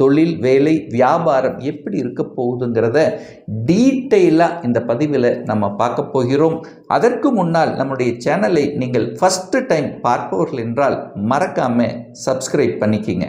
தொழில் வேலை வியாபாரம் எப்படி இருக்க போகுதுங்கிறத டீட்டெயிலாக இந்த பதிவில் நம்ம பார்க்க போகிறோம். அதற்கு முன்னால் நம்முடைய சேனலை நீங்கள் ஃபஸ்ட்டு டைம் பார்ப்பவர்கள் என்றால் மறக்காமல் சப்ஸ்கிரைப் பண்ணிக்கிங்க.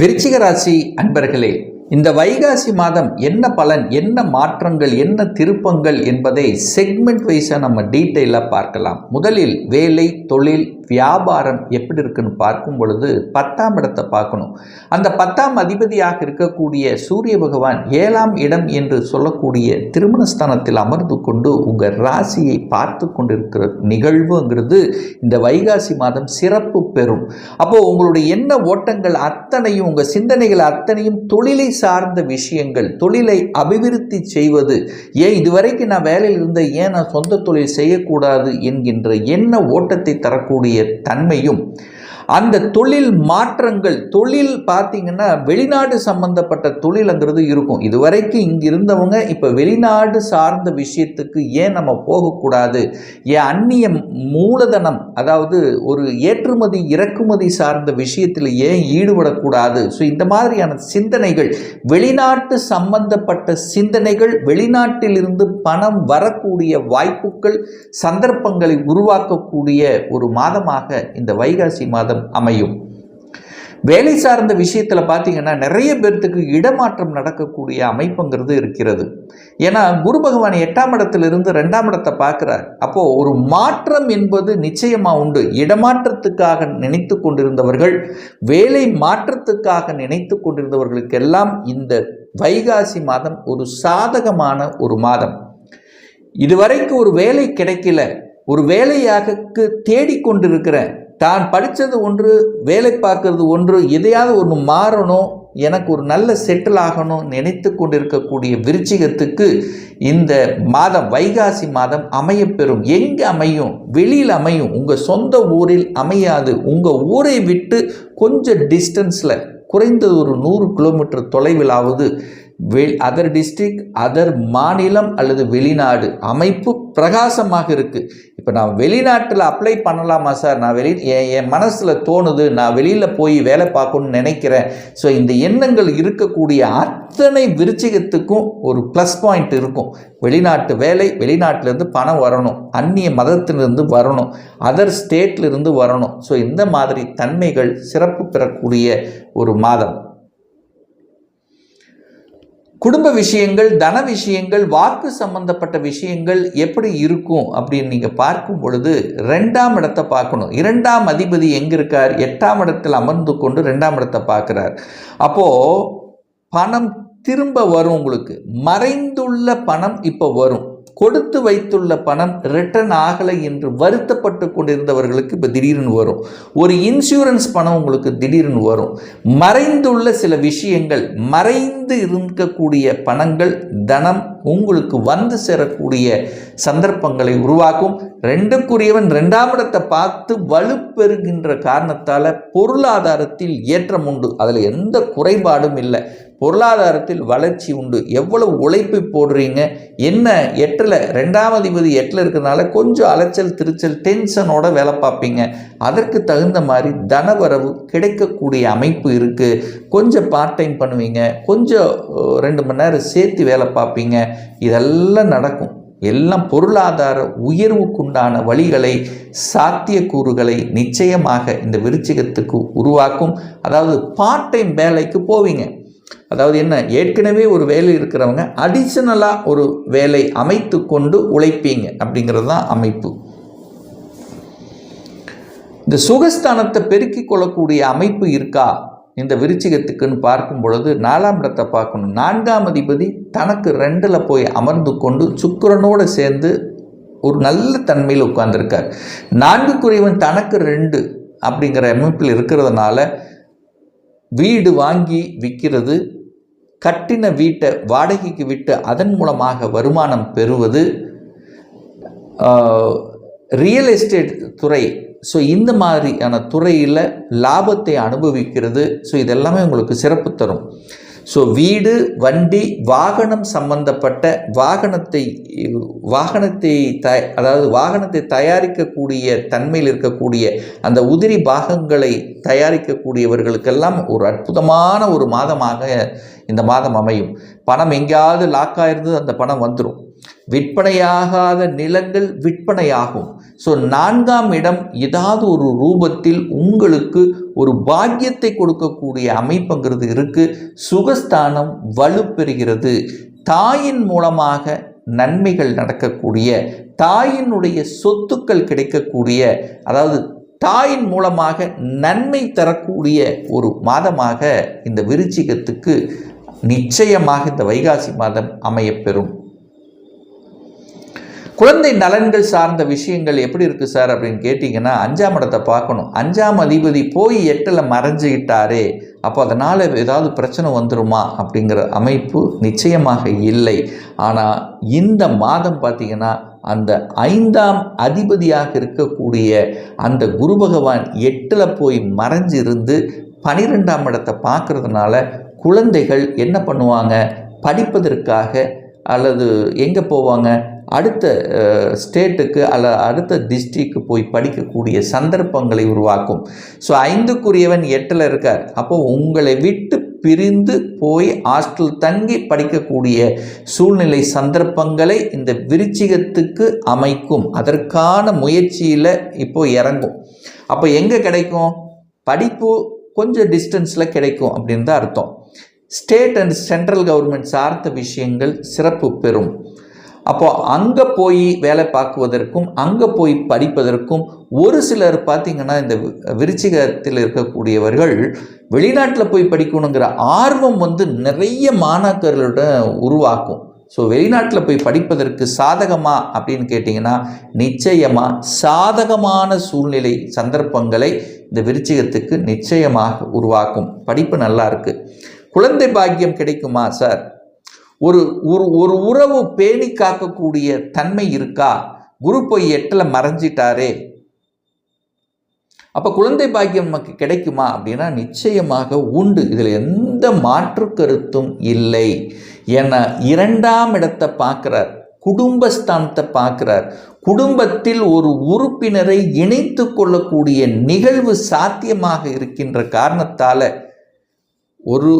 விருச்சிக ராசி அன்பர்களே இந்த வைகாசி மாதம் என்ன பலன் என்ன மாற்றங்கள் என்ன திருப்பங்கள் என்பதை செக்மெண்ட் வைஸாக நம்ம டீட்டெயிலாக பார்க்கலாம். முதலில் வேலை தொழில் வியாபாரம் எப்படி இருக்குன்னு பார்க்கும் பொழுது பத்தாம் இடத்தை பார்க்கணும். அந்த பத்தாம் அதிபதியாக இருக்கக்கூடிய சூரிய பகவான் ஏழாம் இடம் என்று சொல்லக்கூடிய திருமணஸ்தானத்தில் அமர்ந்து கொண்டு உங்கள் ராசியை பார்த்து கொண்டிருக்கிற நிகழ்வுங்கிறது இந்த வைகாசி மாதம் சிறப்பு பெறும். அப்போது உங்களுடைய எண்ண ஓட்டங்கள் அத்தனையும் உங்கள் சிந்தனைகள் அத்தனையும் தொழிலை சார்ந்த விஷயங்கள் தொழிலை அபிவிருத்தி செய்வது ஏன் இதுவரைக்கும் நான் வேலையில் இருந்த ஏன் நான் சொந்த தொழில் செய்யக்கூடாது என்கின்ற என்ன ஓட்டத்தை தரக்கூடிய தன்மையும் அந்த தொழில் மாற்றங்கள் தொழில் பார்த்திங்கன்னா வெளிநாடு சம்பந்தப்பட்ட தொழிலுங்கிறது இருக்கும். இதுவரைக்கும் இங்கே இருந்தவங்க இப்போ வெளிநாடு சார்ந்த விஷயத்துக்கு ஏன் நம்ம போகக்கூடாது? ஏன் அந்நிய மூலதனம் அதாவது ஒரு ஏற்றுமதி இறக்குமதி சார்ந்த விஷயத்தில் ஏன் ஈடுபடக்கூடாது? ஸோ இந்த மாதிரியான சிந்தனைகள் வெளிநாட்டு சம்பந்தப்பட்ட சிந்தனைகள் வெளிநாட்டிலிருந்து பணம் வரக்கூடிய வாய்ப்புகள் சந்தர்ப்பங்களை உருவாக்கக்கூடிய ஒரு மாதமாக இந்த வைகாசி மாதம் அமையும். வேலை சார்ந்த விஷயத்தில் பார்த்தீங்கன்னா நிறைய பேர்த்துக்கு இடமாற்றம் நடக்கக்கூடிய அமைப்புங்கிறது இருக்கிறது. ஏன்னா குரு பகவான் எட்டாம் இடத்திலிருந்து ரெண்டாம் இடத்தை பார்க்குறார். அப்போது ஒரு மாற்றம் என்பது நிச்சயமாக உண்டு. இடமாற்றத்துக்காக நினைத்து கொண்டிருந்தவர்கள் வேலை மாற்றத்துக்காக நினைத்து கொண்டிருந்தவர்களுக்கெல்லாம் இந்த வைகாசி மாதம் ஒரு சாதகமான ஒரு மாதம். இதுவரைக்கும் ஒரு வேலை கிடைக்கல. ஒரு வேலையாக தேடிக்கொண்டிருக்கிற தான் படித்தது ஒன்று வேலை பார்க்கறது ஒன்று எதையாவது ஒன்று மாறணும் எனக்கு ஒரு நல்ல செட்டில் ஆகணும் நினைத்து கொண்டிருக்கக்கூடிய விருச்சிகத்துக்கு இந்த மாதம் வைகாசி மாதம் அமையப்பெறும் எங்கே அமையும்? வெளியில் அமையும். உங்கள் சொந்த ஊரில் அமையாது. உங்கள் ஊரை விட்டு கொஞ்சம் டிஸ்டன்ஸில் குறைந்தது ஒரு நூறு கிலோமீட்டர் தொலைவிலாவது அதர் டிஸ்ட்ரிக் அதர் மாநிலம் அல்லது வெளிநாடு அமைப்பு பிரகாசமாக இருக்குது இப்போ நான் வெளிநாட்டில் அப்ளை பண்ணலாமா சார் நான் வெளி என் என் மனசில் தோணுது நான் வெளியில் போய் வேலை பார்க்கணும்னு நினைக்கிறேன். ஸோ இந்த எண்ணங்கள் இருக்கக்கூடிய அத்தனை விருச்சிகத்துக்கும் ஒரு ப்ளஸ் பாயிண்ட் இருக்கும். வெளிநாட்டு வேலை வெளிநாட்டிலேருந்து பணம் வரணும். அந்நிய மதத்திலிருந்து வரணும். அதர் ஸ்டேட்லேருந்து வரணும். ஸோ இந்த மாதிரி தன்மைகள் சிறப்பு பெறக்கூடிய ஒரு மாதம். குடும்ப விஷயங்கள் தன விஷயங்கள் வாக்கு சம்பந்தப்பட்ட விஷயங்கள் எப்படி இருக்கும் அப்படின்னு நீங்கள் பார்க்கும் பொழுது ரெண்டாம் இடத்தை பார்க்கணும். இரண்டாம் அதிபதி எங்கே இருக்கார்? எட்டாம் இடத்தில் அமர்ந்து கொண்டு ரெண்டாம் இடத்தை பார்க்குறார். அப்போது பணம் திரும்ப வரும் உங்களுக்கு. மறைந்துள்ள பணம் இப்போ வரும். கொடுத்து வைத்துள்ள பணம் ரிட்டர்ன் ஆகலை என்று வருத்தப்பட்டு கொண்டிருந்தவர்களுக்கு இப்போ திடீர்னு வரும். ஒரு இன்சூரன்ஸ் பணம் உங்களுக்கு திடீர்னு வரும். மறைந்துள்ள சில விஷயங்கள் மறைந்து இருக்கக்கூடிய பணங்கள் தனம் உங்களுக்கு வந்து சேரக்கூடிய சந்தர்ப்பங்களை உருவாக்கும். ரெண்டுக்குரியவன் ரெண்டாம் இடத்தை பார்த்து வலுப்பெறுகின்ற காரணத்தால் பொருளாதாரத்தில் ஏற்றம் உண்டு. அதில் எந்த குறைபாடும் இல்லை. பொருளாதாரத்தில் வளர்ச்சி உண்டு. எவ்வளவு உழைப்பு போடுறீங்க? என்ன எட்டில் ரெண்டாம் அதிபதி எட்டில் இருக்கிறதுனால கொஞ்சம் அலைச்சல் திருச்சல் டென்ஷனோட வேலை பார்ப்பீங்க. அதற்கு தகுந்த மாதிரி தனவரவு கிடைக்கக்கூடிய அமைப்பு இருக்குது கொஞ்சம் பார்ட் டைம் பண்ணுவீங்க. கொஞ்சம் ரெண்டு மணி நேரம் சேர்த்து வேலை பார்ப்பீங்க. இதெல்லாம் நடக்கும். எல்லாம் பொருளாதார உயர்வுக்குண்டான வழிகளை சாத்தியக்கூறுகளை நிச்சயமாக இந்த விருச்சிகத்துக்கு உருவாக்கும். அதாவது பார்ட் டைம் வேலைக்கு போவீங்க. அதாவது என்ன? ஏற்கனவே ஒரு வேலை இருக்கிறவங்க அடிஷனலாக ஒரு வேலை அமைத்து கொண்டு உழைப்பீங்க அப்படிங்கிறது தான் அமைப்பு. இந்த சுகஸ்தானத்தை பெருக்கிக் கொள்ளக்கூடிய அமைப்பு இருக்கா? இந்த விருச்சிகத்துக்குன்னு பார்க்கும் பொழுது நாலாம் இடத்தை பார்க்கணும். நான்காம் அதிபதி தனக்கு ரெண்டில் போய் அமர்ந்து கொண்டு சுக்கரனோடு சேர்ந்து ஒரு நல்ல தன்மையில் உட்கார்ந்துருக்கார். நான்கு குறைவன் தனக்கு ரெண்டு அப்படிங்கிற அமைப்பில் இருக்கிறதுனால வீடு வாங்கி விற்கிறது கட்டின வீட்டை வாடகைக்கு விட்டு அதன் மூலமாக வருமானம் பெறுவது ரியல் எஸ்டேட் துறை ஸோ இந்த மாதிரியான துறையில் லாபத்தை அனுபவிக்கிறது. ஸோ இதெல்லாமே உங்களுக்கு சிறப்பு தரும். ஸோ வீடு வண்டி வாகனம் சம்பந்தப்பட்ட வாகனத்தை வாகனத்தை த அதாவது வாகனத்தை தயாரிக்கக்கூடிய தன்மையில் இருக்கக்கூடிய அந்த உதிரி பாகங்களை தயாரிக்கக்கூடியவர்களுக்கெல்லாம் ஒரு அற்புதமான ஒரு மாதமாக இந்த மாதம் அமையும். பணம் எங்கேயாவது லாக் ஆயிருந்தது அந்த பணம் வந்துடும் விற்பனையாகாத நிலங்கள் விற்பனையாகும். ஸோ நான்காம் இடம் ஏதாவது ஒரு ரூபத்தில் உங்களுக்கு ஒரு பாக்கியத்தை கொடுக்கக்கூடிய அமைப்புங்கிறது இருக்குது சுகஸ்தானம் வலுப்பெறுகிறது. தாயின் மூலமாக நன்மைகள் நடக்கக்கூடிய தாயினுடைய சொத்துக்கள் கிடைக்கக்கூடிய அதாவது தாயின் மூலமாக நன்மை தரக்கூடிய ஒரு மாதமாக இந்த விருச்சிகத்துக்கு நிச்சயமாக இந்த வைகாசி மாதம் அமையப்பெறும். குழந்தை நலன்கள் சார்ந்த விஷயங்கள் எப்படி இருக்குது சார் அப்படின்னு கேட்டிங்கன்னா அஞ்சாம் இடத்தை பார்க்கணும். அஞ்சாம் அதிபதி போய் எட்டில் மறைஞ்சுக்கிட்டாரே அப்போ அதனால் ஏதாவது பிரச்சனை வந்துருமா அப்படிங்கிற அமைப்பு நிச்சயமாக இல்லை. ஆனால் இந்த மாதம் பார்த்திங்கன்னா அந்த ஐந்தாம் அதிபதியாக இருக்கக்கூடிய அந்த குரு பகவான் எட்டில் போய் மறைஞ்சிருந்து பனிரெண்டாம் இடத்தை பார்க்குறதுனால குழந்தைகள் என்ன பண்ணுவாங்க? படிப்பதற்காக அல்லது எங்கே போவாங்க? அடுத்த ஸ்டேட்டுக்கு அல்ல அடுத்த டிஸ்ட்ரிக்கு போய் படிக்கக்கூடிய சந்தர்ப்பங்களை உருவாக்கும். ஸோ ஐந்துக்குரியவன் எட்டில் இருக்கார். அப்போ உங்களை விட்டு பிரிந்து போய் ஹாஸ்டல் தங்கி படிக்கக்கூடிய சூழ்நிலை சந்தர்ப்பங்களை இந்த விருச்சிகத்துக்கு அமைக்கும். அதற்கான முயற்சியில் இப்போ இறங்கும். அப்போ எங்கே கிடைக்கும்? படிப்பு கொஞ்சம் டிஸ்டன்ஸில் கிடைக்கும் அப்படின்னு தான் அர்த்தம். ஸ்டேட் அண்ட் சென்ட்ரல் கவர்மெண்ட் சார்ந்த விஷயங்கள் சிறப்பு பெறும். அப்போ அங்கே போய் வேலை பார்க்குவதற்கும் அங்கே போய் படிப்பதற்கும் ஒரு சிலர் பார்த்திங்கன்னா இந்த விருச்சிகத்தில் இருக்கக்கூடியவர்கள் வெளிநாட்டில் போய் படிக்கணுங்கிற ஆர்வம் வந்து நிறைய மாணாக்கர்களுடன் உருவாக்கும். ஸோ வெளிநாட்டில் போய் படிப்பதற்கு சாதகமா அப்படின்னு கேட்டிங்கன்னா நிச்சயமாக சாதகமான சூழ்நிலை சந்தர்ப்பங்களை இந்த விருச்சிகத்துக்கு நிச்சயமாக உருவாக்கும். படிப்பு நல்லா இருக்குது குழந்தை பாக்கியம் கிடைக்குமா சார்? ஒரு ஒரு ஒரு உறவு பேணி காக்கக்கூடிய தன்மை இருக்கா? குரு போய் எட்டில் மறைஞ்சிட்டாரே. அப்போ குழந்தை பாக்கியம் நமக்கு கிடைக்குமா அப்படின்னா நிச்சயமாக உண்டு. இதில் எந்த மாற்று கருத்தும் இல்லை. ஏன்னா இரண்டாம் இடத்தை பார்க்குறார். குடும்பஸ்தானத்தை பார்க்குறார். குடும்பத்தில் ஒரு உறுப்பினரை இணைத்து கொள்ளக்கூடிய நிகழ்வு சாத்தியமாக இருக்கின்ற காரணத்தால் ஒரு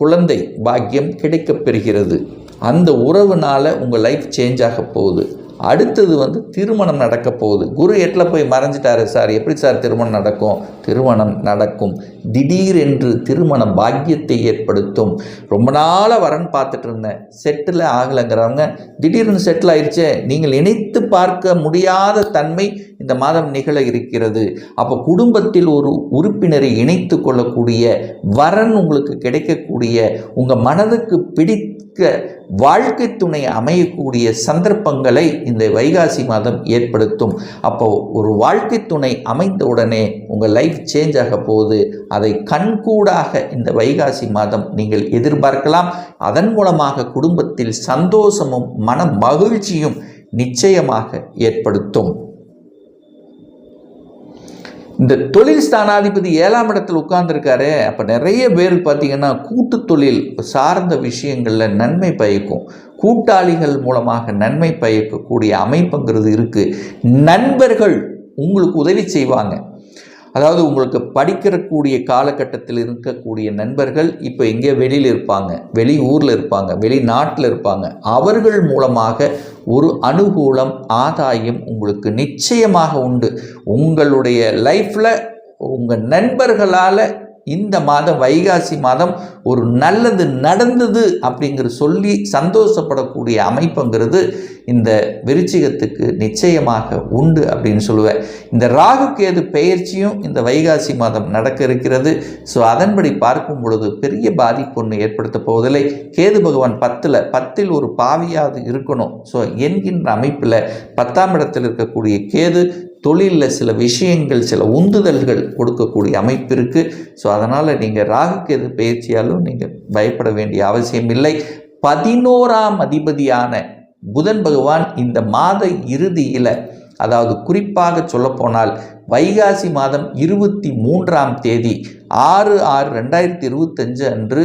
குழந்தை பாக்கியம் கிடைக்கப் பெறுகிறது. அந்த உறவுனால உங்கள் லைஃப் சேஞ்ச் ஆக போகுது. அடுத்தது வந்து திருமணம் நடக்க போகுது. குரு எட்டில் போய் மறைஞ்சிட்டாரு. சார் எப்படி சார் திருமணம் நடக்கும்? திருமணம் நடக்கும். திடீரென்று திருமண பாக்கியத்தை ஏற்படுத்தும். ரொம்ப நாளாக வரன் பார்த்துட்டு இருந்தேன். செட்டில் ஆகலைங்கிறவங்க திடீர்னு செட்டில் ஆயிடுச்சே. நீங்கள் இணைத்து பார்க்க முடியாத தன்மை இந்த மாதம் நிகழ இருக்கிறது. அப்போ குடும்பத்தில் ஒரு உறுப்பினரை இணைத்து கொள்ளக்கூடிய வரன் உங்களுக்கு கிடைக்கக்கூடிய உங்கள் மனதுக்கு பிடிக்க வாழ்க்கை துணை அமையக்கூடிய சந்தர்ப்பங்களை இந்த வைகாசி மாதம் ஏற்படுத்தும். அப்போ ஒரு வாழ்க்கை துணை அமைந்த உடனே உங்கள் லைஃப் சேஞ்ச் ஆக போகுது. அதை கண்கூடாக இந்த வைகாசி மாதம் நீங்கள் எதிர்பார்க்கலாம். அதன் மூலமாக குடும்பத்தில் சந்தோஷமும் மன மகிழ்ச்சியும் நிச்சயமாக ஏற்படுத்தும். இந்த தொழில் ஸ்தானாதிபதி ஏழாம் இடத்தில் உட்கார்ந்துருக்காரு. அப்போ நிறைய பேர் பார்த்தீங்கன்னா கூட்டு தொழில் சார்ந்த விஷயங்களில் நன்மை பயக்கும். கூட்டாளிகள் மூலமாக நன்மை பயக்கக்கூடிய அமைப்புங்கிறது இருக்குது நண்பர்கள் உங்களுக்கு உதவி செய்வாங்க. அதாவது உங்களுக்கு படிக்கிறக்கூடிய காலகட்டத்தில் இருக்கக்கூடிய நண்பர்கள் இப்போ எங்கே வெளியில் இருப்பாங்க? வெளி ஊரில் இருப்பாங்க வெளிநாட்டில் இருப்பாங்க. அவர்கள் மூலமாக ஒரு அனுகூலம் ஆதாயம் உங்களுக்கு நிச்சயமாக உண்டு. உங்களுடைய லைஃப்பில் உங்கள் நண்பர்களால் இந்த மாதம் வைகாசி மாதம் ஒரு நல்லது நடந்தது அப்படிங்கிற சொல்லி சந்தோஷப்படக்கூடிய அமைப்புங்கிறது இந்த விருச்சிகத்துக்கு நிச்சயமாக உண்டு அப்படின்னு சொல்லுவேன். இந்த ராகு கேது பெயர்ச்சியும் இந்த வைகாசி மாதம் நடக்க இருக்கிறது. ஸோ அதன்படி பார்க்கும் பொழுது பெரிய பாதிப்பு ஒன்று ஏற்படுத்த போவதில்லை. கேது பகவான் பத்தில் பத்தில் ஒரு பாவியாவது இருக்கணும். ஸோ என்கின்ற அமைப்பில் பத்தாம் இடத்தில் இருக்கக்கூடிய கேது தொழிலில் சில விஷயங்கள் சில உந்துதல்கள் கொடுக்கக்கூடிய அமைப்பு இருக்குது ஸோ அதனால் நீங்கள் ராகுக்கு எது பயிற்சியாலும் நீங்கள் பயப்பட வேண்டிய அவசியம் இல்லை. பதினோராம் அதிபதியான புதன் பகவான் இந்த மாத இறுதியில் அதாவது குறிப்பாக சொல்லப்போனால் வைகாசி மாதம் இருபத்தி மூன்றாம் தேதி ஆறு ஆறு ரெண்டாயிரத்தி இருபத்தஞ்சு அன்று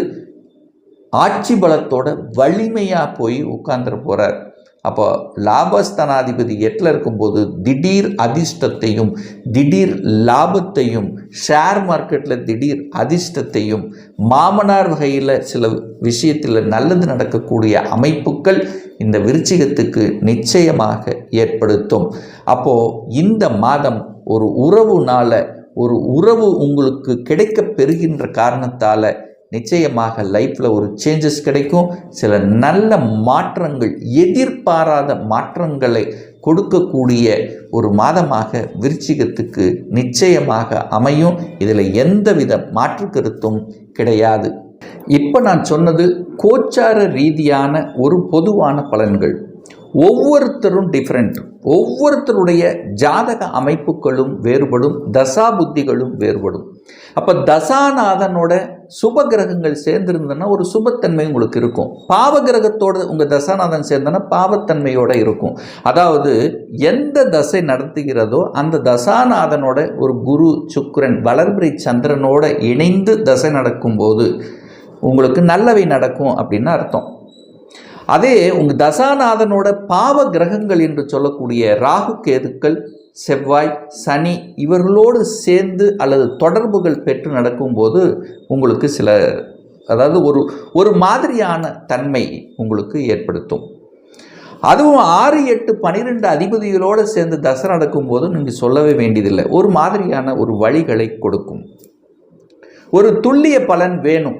ஆட்சி பலத்தோட வலிமையாக போய் உட்கார்ந்துட போகிறார் அப்போ லாபஸ்தானாதிபதி எட்டில் இருக்கும்போது திடீர் அதிர்ஷ்டத்தையும் திடீர் லாபத்தையும் ஷேர் மார்க்கெட்டில் திடீர் அதிர்ஷ்டத்தையும் மாமனார் வகையில் சில விஷயத்தில் நல்லது நடக்கக்கூடிய அமைப்புகள் இந்த விருச்சிகத்துக்கு நிச்சயமாக ஏற்படுத்தும். அப்போது இந்த மாதம் ஒரு உறவுனால ஒரு உறவு உங்களுக்கு கிடைக்க பெறுகின்ற காரணத்தால் நிச்சயமாக லைஃப்பில் ஒரு சேஞ்சஸ் கிடைக்கும். சில நல்ல மாற்றங்கள் எதிர்பாராத மாற்றங்களை கொடுக்கக்கூடிய ஒரு மாதமாக விருச்சிகத்துக்கு நிச்சயமாக அமையும். இதில் எந்தவித மாற்று கருத்தும் கிடையாது. இப்போ நான் சொன்னது கோச்சார ரீதியான ஒரு பொதுவான பலன்கள். ஒவ்வொருத்தரும் டிஃப்ரெண்ட் ஒவ்வொருத்தருடைய ஜாதக அமைப்புகளும் வேறுபடும் தசா புத்திகளும் வேறுபடும். அப்போ தசாநாதனோட சுப கிரகங்கள் சேர்ந்துருந்ததுன்னா ஒரு சுபத்தன்மை உங்களுக்கு இருக்கும். பாவ கிரகத்தோட உங்கள் தசாநாதன் சேர்ந்தனா பாவத்தன்மையோட இருக்கும். அதாவது எந்த தசை நடத்துகிறதோ அந்த தசாநாதனோட ஒரு குரு சுக்கரன் வளர்பிறை சந்திரனோட இணைந்து தசை நடக்கும்போது உங்களுக்கு நல்லவை நடக்கும் அப்படின்னு அர்த்தம். அதே உங்கள் தசாநாதனோட பாவ கிரகங்கள் என்று சொல்லக்கூடிய ராகு கேதுக்கள் செவ்வாய் சனி இவர்களோடு சேர்ந்து அல்லது தொடர்புகள் பெற்று நடக்கும்போது உங்களுக்கு சில அதாவது ஒரு ஒரு மாதிரியான தன்மை உங்களுக்கு ஏற்படுத்தும். அதுவும் ஆறு எட்டு பனிரெண்டு அதிபதிகளோடு சேர்ந்து தசை நடக்கும்போது நீங்கள் சொல்லவே வேண்டியதில்லை. ஒரு மாதிரியான ஒரு வழிகளை கொடுக்கும். ஒரு துல்லிய பலன் வேணும்.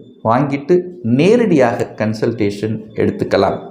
வாங்கிட்டு நேரடியாக கன்சல்டேஷன் எடுத்துக்கலாம்.